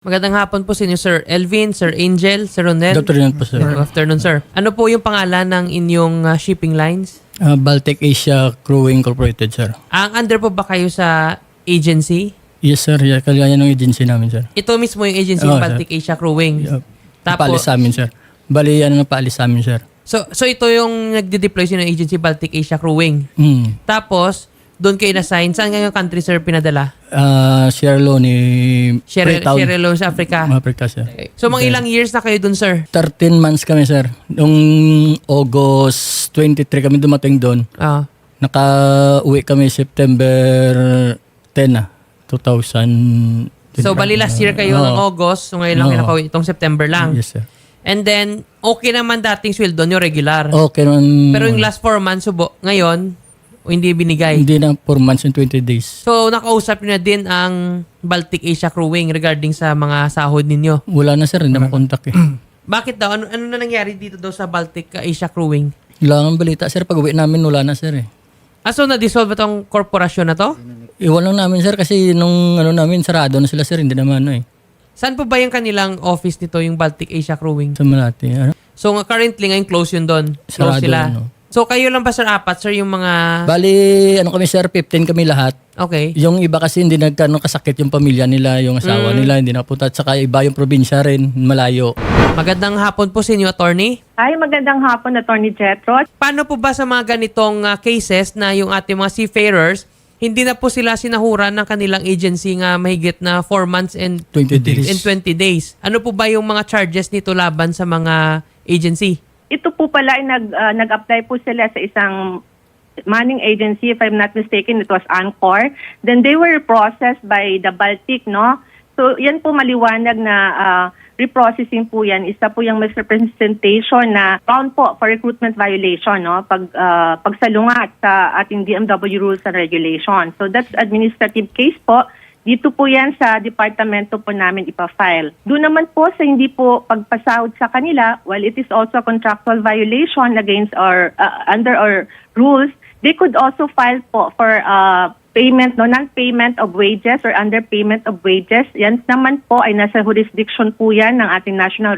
Magandang hapon po sa inyo, Sir Elvin, Sir Angel, Sir Ronel. Dr. Yan po, sir. Good afternoon, sir. Ano po yung pangalan ng inyong uh, shipping lines? Uh, Baltic Asia Crewing Incorporated, sir. Ang under po ba kayo sa agency? Yes, sir. Yeah, kaya ng agency namin, sir. Ito mismo yung agency Oo, Baltic Asia Crewing. Yeah. Tapos, Napaalis sa amin, sir. Bali, ano na paalis sa amin, sir. so, so ito yung nagde-deploy sa ng agency Baltic Asia Crewing. Hmm. Tapos, doon kayo na-sign. Saan kayong country, sir, pinadala? Uh, Sierra Leone, Sierra, Freetown, Sierra Leone sa Africa. Africa, sir. Okay. So, mga ilang years na kayo doon, sir? 13 months kami, sir. Noong August 23 kami dumating doon. Ah. Naka-uwi kami September 10 na. 2000. so, bali last year kayo ng Oo. August. So, ngayon lang Oo. kayo nakauwi. Itong September lang. Yes, sir. And then, okay naman dating sweldo nyo, regular. Okay naman. Pero yung last four months, subo, ngayon, o hindi binigay. Hindi na 4 months and 20 days. So, nakausap nyo na din ang Baltic Asia Crewing regarding sa mga sahod ninyo. Wala na, sir. Hindi na makontak eh. Bakit daw? Ano, ano na nangyari dito daw sa Baltic Asia Crewing? Wala nang balita, sir. Pag uwi namin, wala na, sir eh. Ah, so na-dissolve ba tong korporasyon na to? Iwan lang namin, sir, kasi nung ano namin, sarado na sila, sir. Hindi naman, ano eh. Saan po ba yung kanilang office nito, yung Baltic Asia Crewing? Sa Malati. Ano? So, nga currently, ngayon close yun doon. Close Sarado sila. ano. So, kayo lang ba, sir, apat, sir, yung mga... Bali, ano kami, sir, 15 kami lahat. Okay. Yung iba kasi hindi nagkano kasakit yung pamilya nila, yung asawa nila, hindi napunta. At saka iba yung probinsya rin, malayo. Magandang hapon po sa inyo, attorney. Hi, magandang hapon, Attorney Jetro. Paano po ba sa mga ganitong ah, cases na yung ating mga seafarers, hindi na po sila sinahuran ng kanilang agency nga mahigit na 4 months and, 20 days. and 20 days? Ano po ba yung mga charges nito laban sa mga agency? Ito po pala ay nag, ah, nag-apply po sila sa isang manning agency, if I'm not mistaken, it was Anchor. Then they were processed by the Baltic, no? So yan po maliwanag na ah, reprocessing po yan. Isa po yung misrepresentation na found po for recruitment violation, no? Pag, ah, pagsalungat sa ating DMW rules and regulations. So that's administrative case po. Dito po yan sa departamento po namin ipafile. Doon naman po sa hindi po pagpasahod sa kanila, while it is also a contractual violation against our, uh, under our rules, they could also file po for uh, payment, no, non-payment of wages or underpayment of wages. Yan naman po ay nasa jurisdiction po yan ng ating National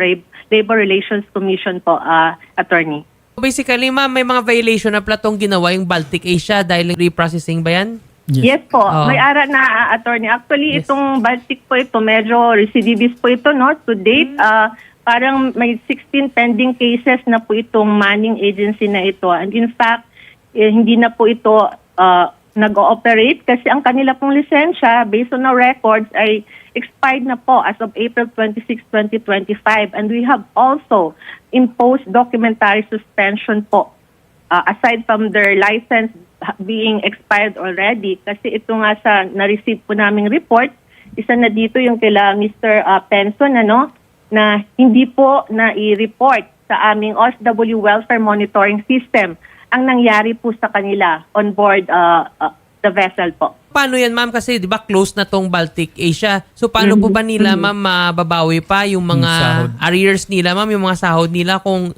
Labor Relations Commission po, uh, attorney. Basically, ma'am, may mga violation na platong ginawa yung Baltic Asia dahil reprocessing ba yan? Yes, po. Oh. May ara na uh, attorney. Actually, Yes. itong Baltic po ito, medyo recidivist po ito, no? To date, ah, parang may 16 pending cases na po itong manning agency na ito. And in fact, eh, hindi na po ito ah, nag-ooperate kasi ang kanila pong lisensya, based on our records, ay expired na po as of April 26, 2025. And we have also imposed documentary suspension po uh, aside from their license being expired already, kasi ito nga sa na-receive po naming report, isa na dito yung kila Mr. uh, Penson, ano, na hindi po na-report sa aming OSW Welfare Monitoring System ang nangyari po sa kanila on board uh, uh, the vessel po. Paano yan, ma'am? Kasi, di ba, close na tong Baltic Asia. So, paano po ba nila, ma'am, mababawi pa yung mga sahod. arrears nila, ma'am, yung mga sahod nila kung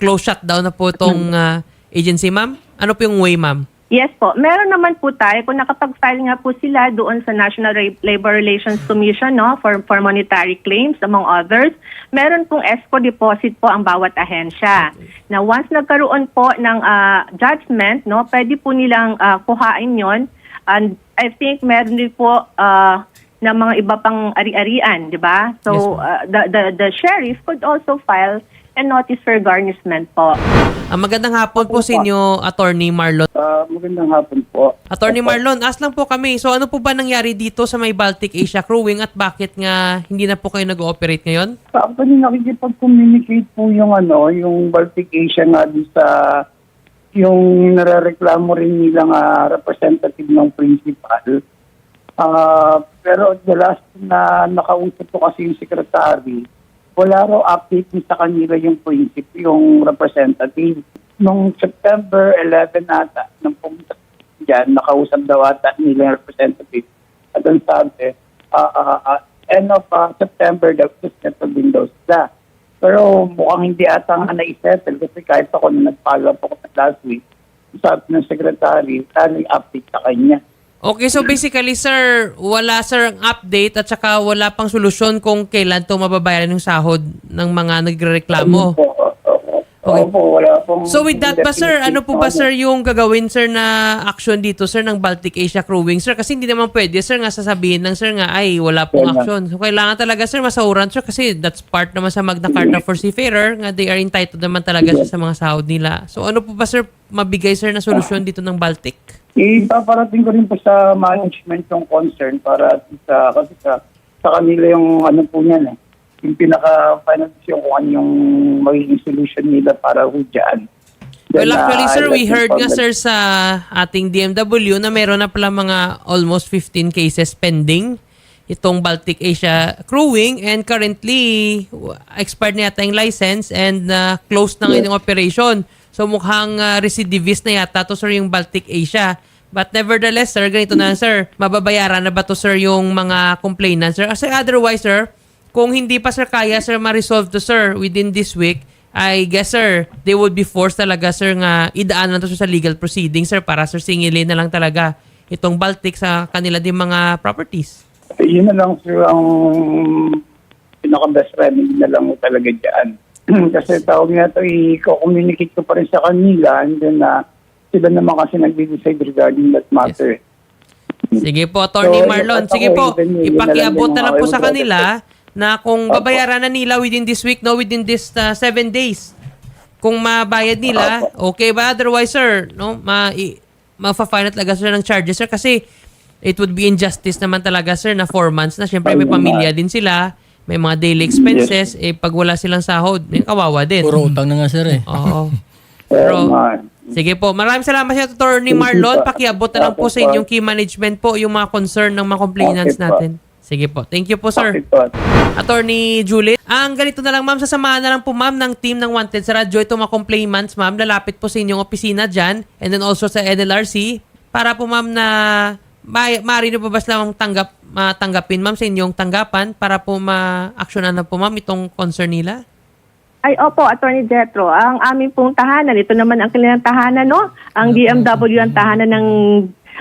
close shutdown na po itong ah, agency, ma'am? Ano po yung way, ma'am? Yes po. Meron naman po tayo kung nakapag-file nga po sila doon sa National Labor Relations Commission no for for monetary claims among others. Meron pong escrow deposit po ang bawat ahensya. Na once nagkaroon po ng ah, judgment no, pwede po nilang ah, kuhain 'yon and I think meron din po ah, na mga iba pang ari-arian, 'di ba? Yes, So ma'am. ah, the, the the sheriff could also file a notice for garnishment po. Ah, magandang hapon po sa inyo, Attorney Marlon. Ah, magandang hapon po. Attorney Marlon, as lang po kami. So, ano po ba nangyari dito sa may Baltic Asia Crewing at bakit nga hindi na po kayo nag-ooperate ngayon? Actually, nakikipag-communicate po yung ano, yung Baltic Asia nga di sa yung narareklamo rin nilang ah, representative ng principal. Ah, pero the last na nakausap ko kasi yung secretary, wala raw update sa kanila yung principal, yung representative. Nung September 11 ata, nung pumunta dyan, nakausap daw ata nila yung representative. At ang sabi, ah, ah, ah, end of ah, September, daw settle din daw sila. Pero mukhang hindi ata nga na-settle kasi kahit ako na nag-follow up ako last week, sabi ng secretary, sana i-update sa kanya. Okay, so basically, sir, wala, sir, ang update at saka wala pang solusyon kung kailan to mababayaran yung sahod ng mga nagrereklamo. Okay. opo, wala pong... So with that ba, sir, ano po ba, sir, yung gagawin, sir, na action dito, sir, ng Baltic Asia Crewing, sir? Kasi hindi naman pwede, sir, nga sasabihin ng, sir, nga, ay, wala pong action. So kailangan talaga, sir, masahuran, sir, kasi that's part naman sa Magna Carta for Seafarer, nga they are entitled naman talaga sir, sa mga sahod nila. So ano po ba, sir, mabigay, sir, na solusyon dito ng Baltic? Ipaparating ko rin po sa management yung concern para sa, kasi sa, sa kanila yung ano po niyan eh. Yung pinaka-final decision kung ano yung magiging solution nila para ho dyan. Then, Well, actually, uh, sir, we heard nga, sir, sa ating DMW na meron na pala mga almost 15 cases pending itong Baltic Asia Crewing and currently expired na yata yung license and uh, closed na ngayon yung operation. So mukhang uh, recidivist na yata to sir yung Baltic Asia. But nevertheless, sir, ganito na sir, mababayaran na ba to sir yung mga complainants sir? Kasi otherwise, sir, kung hindi pa sir kaya sir ma-resolve to sir within this week, I guess sir, they would be forced talaga sir nga idaan na to sir sa legal proceedings sir para sir singilin na lang talaga itong Baltic sa kanila din mga properties. Yun na lang sir ang pinaka-best remedy na lang talaga dyan. kasi tawag nga ito, i-communicate ko pa rin sa kanila and then uh, sila naman kasi nag-decide regarding that matter. Sige po, Attorney So, Marlon. Sige po, ipakiabot na na lang po sa kanila na kung babayaran na nila within this week, no, within this uh, seven days. Kung mabayad nila, okay ba? Otherwise, sir, no, ma, at talaga sir ng charges, sir, kasi it would be injustice naman talaga, sir, na four months na. Siyempre, may pamilya din sila, may mga daily expenses, eh, pag wala silang sahod, may kawawa din. Puro utang na nga sir eh. Oo. Pero, Sige po. Maraming salamat sa Attorney Marlon. Pakiabot na lang po sa inyong key management po yung mga concern ng mga complainants natin. Sige po. Thank you po, sir. Attorney Julie. Ang ganito na lang, ma'am. Sasamahan na lang po, ma'am, ng team ng Wanted sa radyo. Itong mga complainants, ma'am. Lalapit po sa inyong opisina dyan. And then also sa NLRC. Para po, ma'am, na ma maaari nyo po ba silang tanggap, matanggapin, ma'am, sa inyong tanggapan para po ma-actionan na po, ma'am, itong concern nila? Ay, opo, Attorney Jetro. Ang aming pong tahanan, ito naman ang kanilang tahanan, no? Ang DMW, ang tahanan ng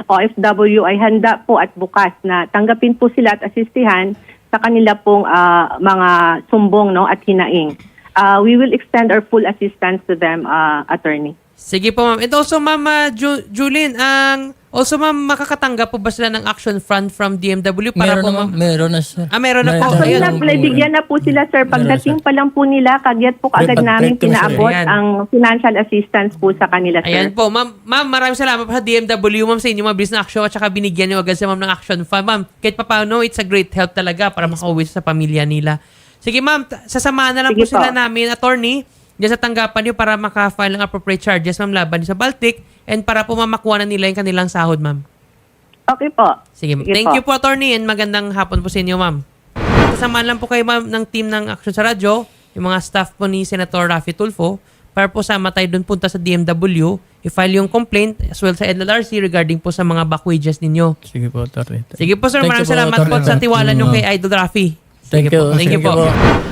OFW ay handa po at bukas na tanggapin po sila at asistihan sa kanila pong ah, mga sumbong no at hinaing. Ah, we will extend our full assistance to them, ah, Attorney. Sige po, ma'am. And also, ma'am, uh, Ju- Julin, ang... Also, ma'am, makakatanggap po ba sila ng action fund from DMW para Meron po, na, ma'am? meron na sir. Ah, meron na po. Actually, Ayan. na, bigyan na po sila, sir. Pagdating pa lang po nila, kagyat po agad Pag- namin pinaabot Ayan. ang financial assistance po sa kanila, sir. Ayan po, ma'am. Ma'am, maraming salamat po sa DMW, ma'am, sa inyong mabilis na action at saka binigyan niyo agad sa ma'am ng action fund. Ma'am, kahit pa paano, it's a great help talaga para makauwi sa pamilya nila. Sige, ma'am, t- sasamahan na lang po Sige sila po. namin, attorney, dyan sa tanggapan niyo para maka-file ng appropriate charges, ma'am, laban sa Baltic and para po mamakuha na nila yung kanilang sahod, ma'am. Okay po. Sige, thank you po, attorney, and magandang hapon po sa inyo, ma'am. Kasama lang po kayo, ma'am, ng team ng Action sa Radyo, yung mga staff po ni Senator Rafi Tulfo, para po sama tayo doon punta sa DMW, i-file yung complaint as well sa NLRC regarding po sa mga back wages ninyo. Sige po, attorney. Sige po, sir. Thank you Maraming po, salamat po Attorney. sa tiwala nyo kay Idol Rafi. Thank Sige po. you. Thank you Thank po. you po.